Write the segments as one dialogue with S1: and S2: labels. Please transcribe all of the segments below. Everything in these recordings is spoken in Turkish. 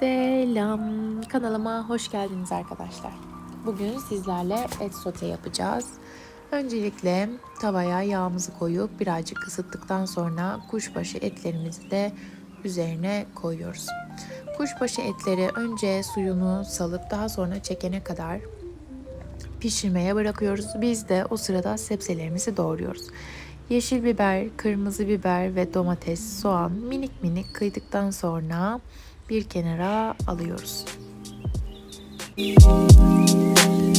S1: Selam. Kanalıma hoş geldiniz arkadaşlar. Bugün sizlerle et sote yapacağız. Öncelikle tavaya yağımızı koyup birazcık ısıttıktan sonra kuşbaşı etlerimizi de üzerine koyuyoruz. Kuşbaşı etleri önce suyunu salıp daha sonra çekene kadar pişirmeye bırakıyoruz. Biz de o sırada sebzelerimizi doğruyoruz. Yeşil biber, kırmızı biber ve domates, soğan minik minik kıydıktan sonra bir kenara alıyoruz. sebzeleri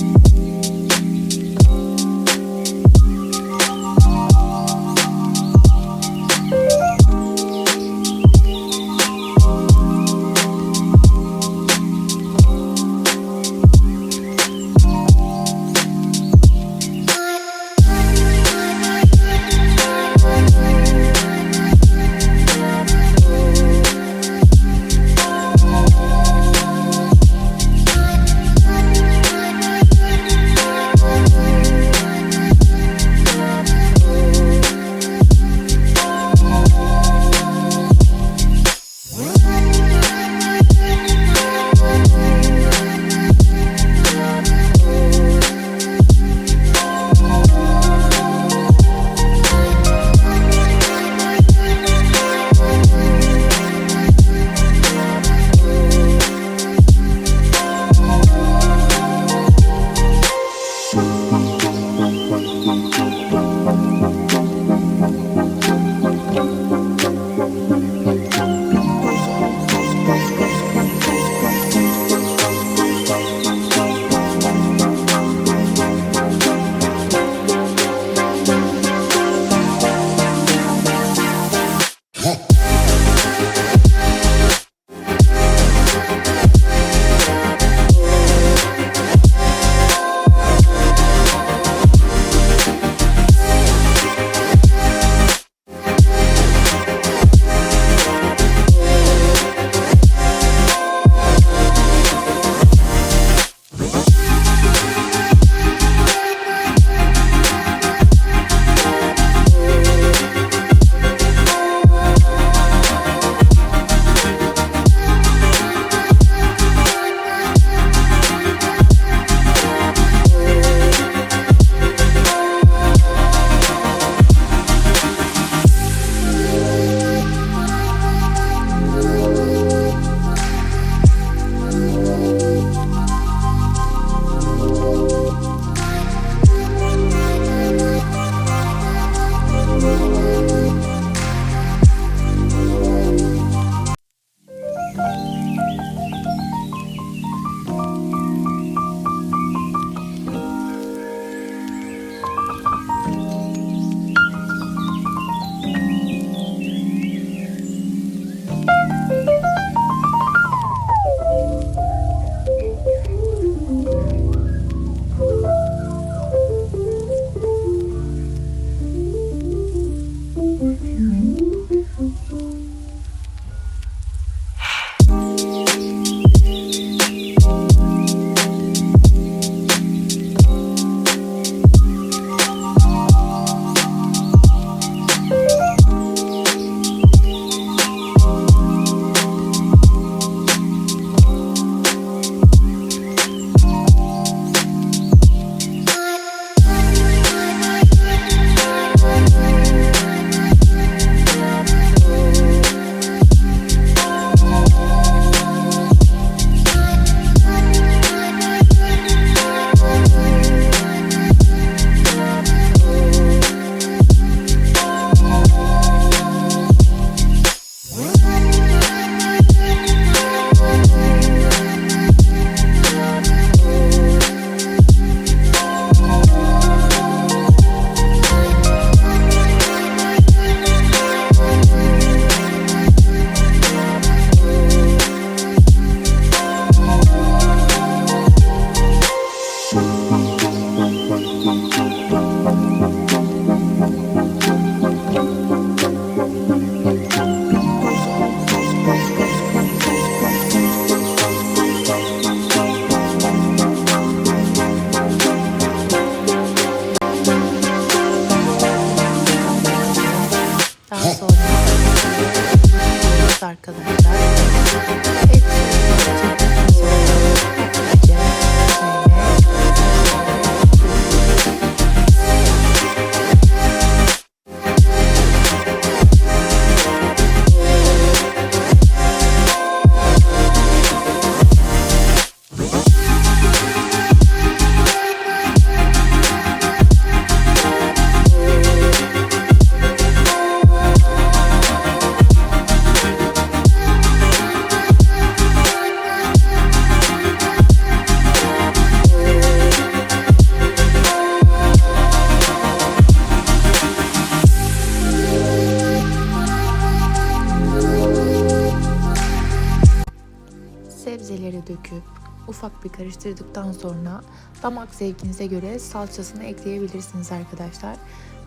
S1: bir karıştırdıktan sonra damak zevkinize göre salçasını ekleyebilirsiniz arkadaşlar.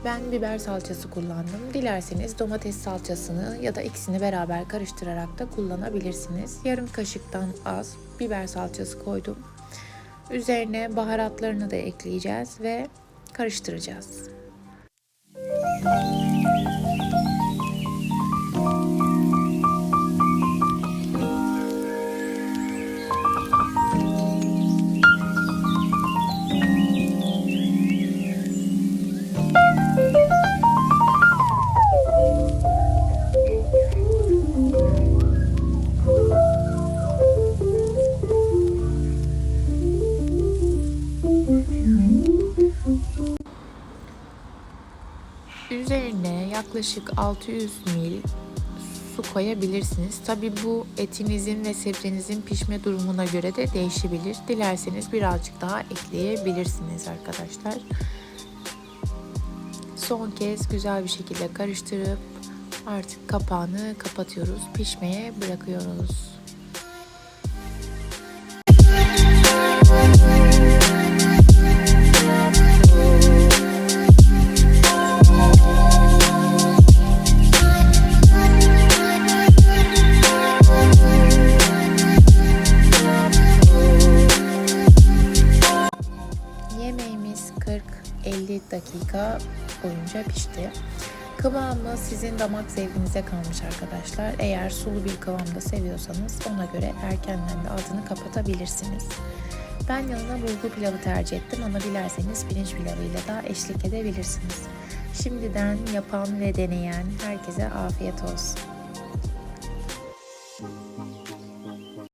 S1: Ben biber salçası kullandım. Dilerseniz domates salçasını ya da ikisini beraber karıştırarak da kullanabilirsiniz. Yarım kaşıktan az biber salçası koydum. Üzerine baharatlarını da ekleyeceğiz ve karıştıracağız. Üzerine yaklaşık 600 ml su koyabilirsiniz. Tabi bu etinizin ve sebzenizin pişme durumuna göre de değişebilir. Dilerseniz birazcık daha ekleyebilirsiniz arkadaşlar. Son kez güzel bir şekilde karıştırıp artık kapağını kapatıyoruz. Pişmeye bırakıyoruz. 40-50 dakika boyunca pişti. Kıvamı sizin damak zevkinize kalmış arkadaşlar. Eğer sulu bir kıvamda seviyorsanız ona göre erkenden de altını kapatabilirsiniz. Ben yanına bulgur pilavı tercih ettim ama dilerseniz pirinç pilavıyla da eşlik edebilirsiniz. Şimdiden yapan ve deneyen herkese afiyet olsun.